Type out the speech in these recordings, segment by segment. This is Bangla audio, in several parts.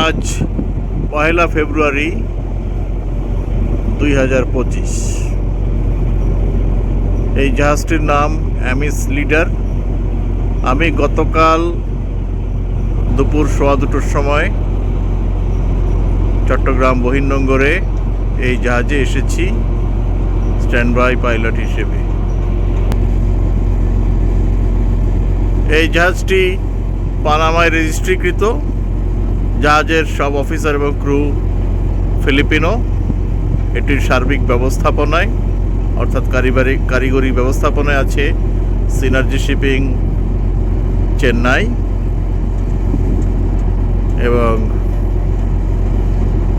আজ পহেলা ফেব্রুয়ারি দুই হাজার পঁচিশ। এই জাহাজটির নাম অ্যামিস লিডার। আমি গতকাল দুপুর সোয়া দুটোর সময় চট্টগ্রাম বহির্নঙ্গরে এই জাহাজে এসেছি স্ট্যান্ড বাই পাইলট হিসেবে। এই জাহাজটি পানামায় রেজিস্ট্রিকৃত। জাহাজের সব অফিসার এবং ক্রু ফিলিপিনো, এটির সার্বিক ব্যবস্থাপনায়, অর্থাৎ কারিবারিক কারিগরি ব্যবস্থাপনায় আছে সিনার্জি শিপিং চেন্নাই এবং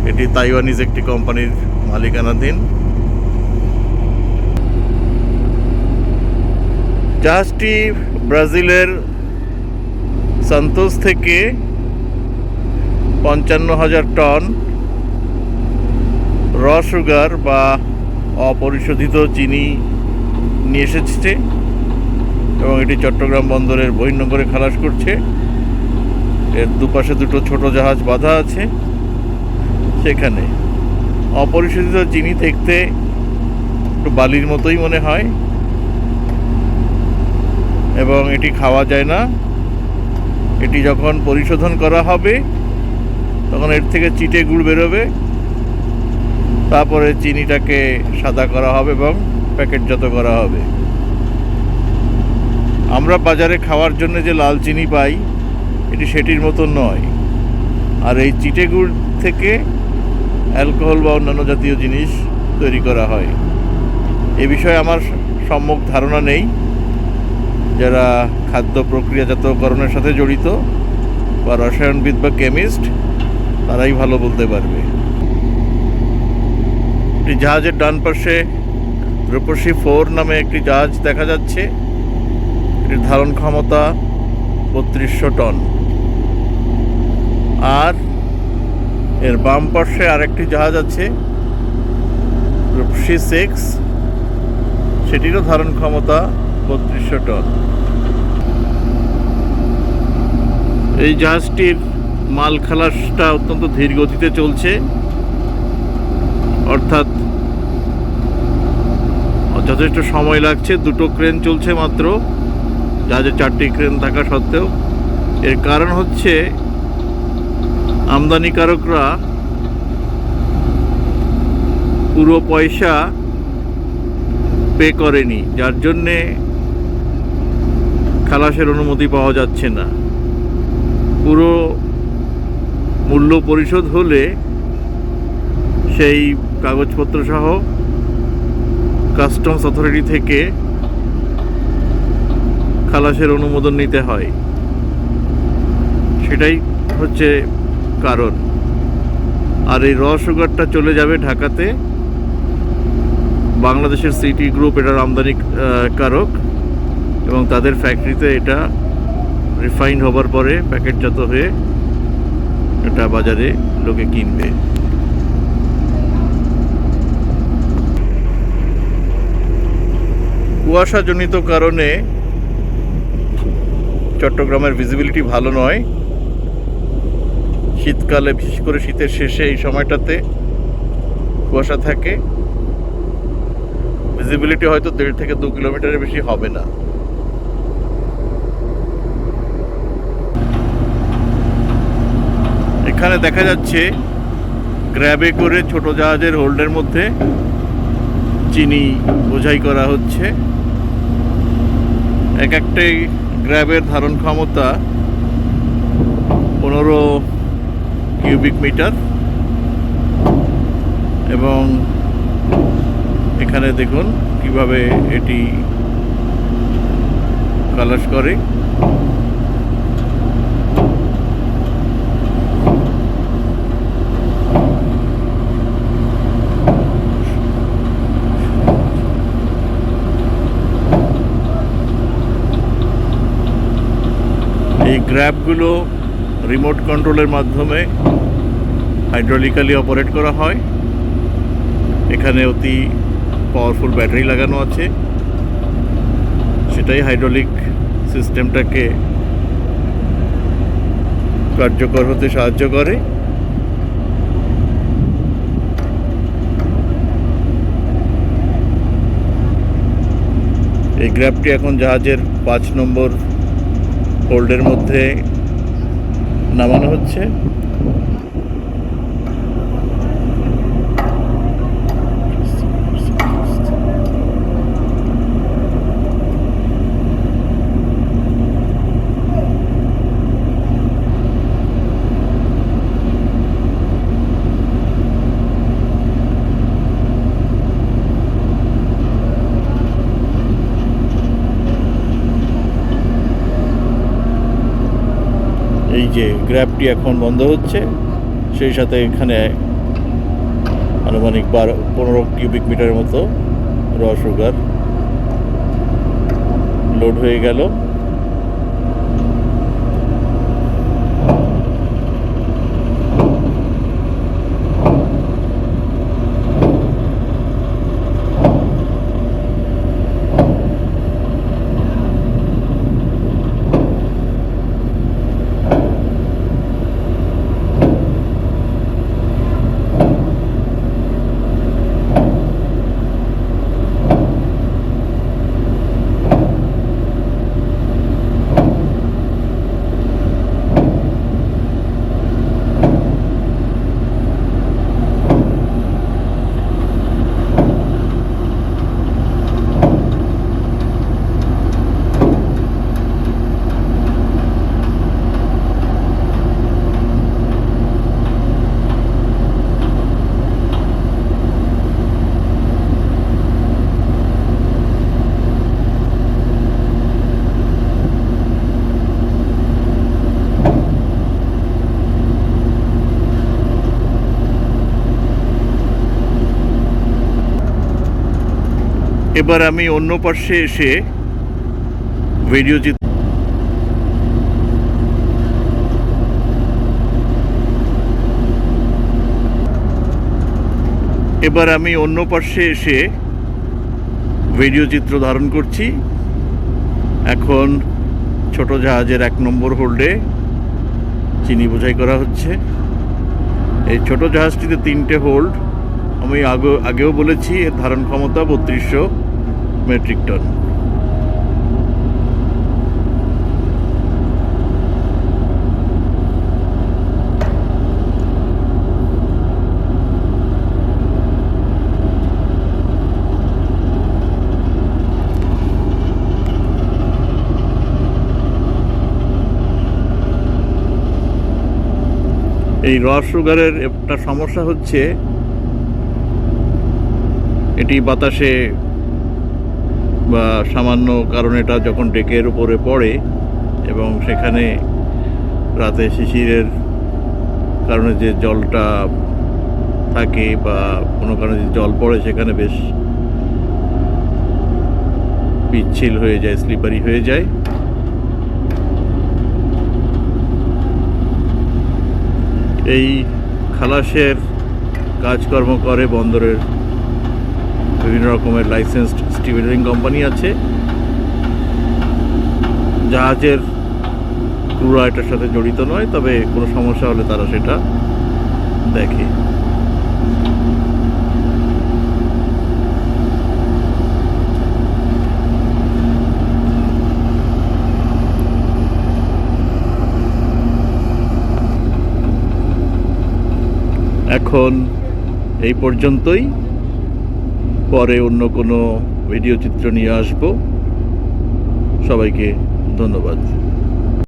এটি তাইওয়ানিজ একটি কোম্পানির মালিকানাধীন। জাহাজটি ব্রাজিলের সান্তোস থেকে পঞ্চান্ন হাজার টন র সুগার বা অপরিশোধিত চিনি নিয়ে এসেছে এবং এটি চট্টগ্রাম বন্দরের বহির্নগরে খালাস করছে। এর দুপাশে দুটো ছোট জাহাজ বাঁধা আছে। সেখানে অপরিশোধিত চিনি দেখতে একটু বালির মতোই মনে হয় এবং এটি খাওয়া যায় না। এটি যখন পরিশোধন করা হবে তখন এর থেকে চিটে গুড় বেরোবে। তারপরে চিনিটাকে সাদা করা হবে এবং প্যাকেটজাত করা হবে। আমরা বাজারে খাওয়ার জন্য যে লাল চিনি পাই, এটি সেটির মতো নয়। আর এই চিটে গুড় থেকে অ্যালকোহল বা অন্যান্য জাতীয় জিনিস তৈরি করা হয়। এ বিষয়ে আমার সম্যক ধারণা নেই। যারা খাদ্য প্রক্রিয়াজাতকরণের সাথে জড়িত বা রসায়নবিদ বা কেমিস্ট তারাই ভালো বলতে পারবে। একটি জাহাজের ডান পাশে রূপসী ফোর নামে একটি জাহাজ দেখা যাচ্ছে। এটির ধারণ ক্ষমতা বত্রিশশো টন। আর এর বাম পাশে আরেকটি জাহাজ আছে, রূপসী সিক্স। সেটিরও ধারণ ক্ষমতা বত্রিশশো টন। এই জাহাজটির মাল খালাসটা অত্যন্ত ধীর গতিতে চলছে। অর্থাৎ যথেষ্ট সময় লাগছে, দুটো ক্রেন চলছে মাত্র জাহাজে চারটি ক্রেন থাকা সত্ত্বেও। এর কারণ হচ্ছে আমদানিকারকরা পুরো পয়সা পে করেনি, যার জন্যে খালাসের অনুমতি পাওয়া যাচ্ছে না। পুরো মূল্য পরিশোধ হলে সেই কাগজপত্র সহ কাস্টমস অথরিটি থেকে খালাসের অনুমোদন নিতে হয়। সেটাই হচ্ছে কারণ। আর এই র সুগারটা চলে যাবে ঢাকাতে। বাংলাদেশের সিটি গ্রুপ এটার আমদানি কারক এবং তাদের ফ্যাক্টরিতে এটা রিফাইন্ড হবার পরে প্যাকেটজাত হয়ে এটা বাজারে লোকে কিনবে। কুয়াশাজনিত কারণে চট্টগ্রামের ভিজিবিলিটি ভালো নয়। শীতকালে, বিশেষ করে শীতের শেষে এই সময়টাতে কুয়াশা থাকে। ভিজিবিলিটি হয়তো দেড় থেকে দু কিলোমিটারের বেশি হবে না। এখানে দেখা যাচ্ছে গ্র্যাবে করে ছোট জাহাজের হোল্ডের মধ্যে চিনি বোঝাই করা হচ্ছে। এক একটাই গ্র্যাবের ধারণ ক্ষমতা পনেরো কিউবিক মিটার এবং এখানে দেখুন কীভাবে এটি কালাস করে। ট্র্যাপগুলো রিমোট কন্ট্রোলের মাধ্যমে হাইড্রোলিক্যালি অপারেট করা হয়। এখানে অতি পাওয়ারফুল ব্যাটারি লাগানো আছে। সেটাই হাইড্রোলিক সিস্টেমটাকে কার্যকর হতে সাহায্য করে। এই গ্র্যাপটি এখন জাহাজের পাঁচ নম্বর হোল্ডের মধ্যে নামানো হচ্ছে এই যে গ্র্যাবটি এখন বন্ধ হচ্ছে, সেই সাথে এখানে আনুমানিক বারো, পনেরো কিউবিক মিটারের মতো র সুগার লোড হয়ে গেল। এবার আমি অন্য পার্শ্বে এসে ভিডিও চিত্র এবার আমি অন্য পার্শ্বে এসে ভিডিও চিত্র ধারণ করছি। এখন ছোট জাহাজের এক নম্বর হোল্ডে চিনি বোঝাই করা হচ্ছে। এই ছোট জাহাজটিতে তিনটে হোল্ড আমি আগে, আগেও বলেছি, এর ধারণ ক্ষমতা বত্রিশশো মেট্রিক টন। এই রস সুগারের একটা সমস্যা হচ্ছে এটি বাতাসে বা সামান্য কারণে এটা যখন ডেকের উপরে পড়ে এবং সেখানে রাতে শিশিরের কারণে যে জলটা থাকে বা কোনো কারণে যে জল পড়ে সেখানে বেশ পিচ্ছিল হয়ে যায় স্লিপারি হয়ে যায়। এই খালাসের কাজকর্ম করে বন্দরের বিভিন্ন রকমের লাইসেন্সড স্টিভারিং কোম্পানি আছে। জাহাজের ক্রুরা এটার সাথে জড়িত নয়, তবে কোনো সমস্যা হলে তারা সেটা দেখে। এখন এই পর্যন্তই। পরে অন্য কোনো ভিডিও চিত্র নিয়ে আসব। সবাইকে ধন্যবাদ।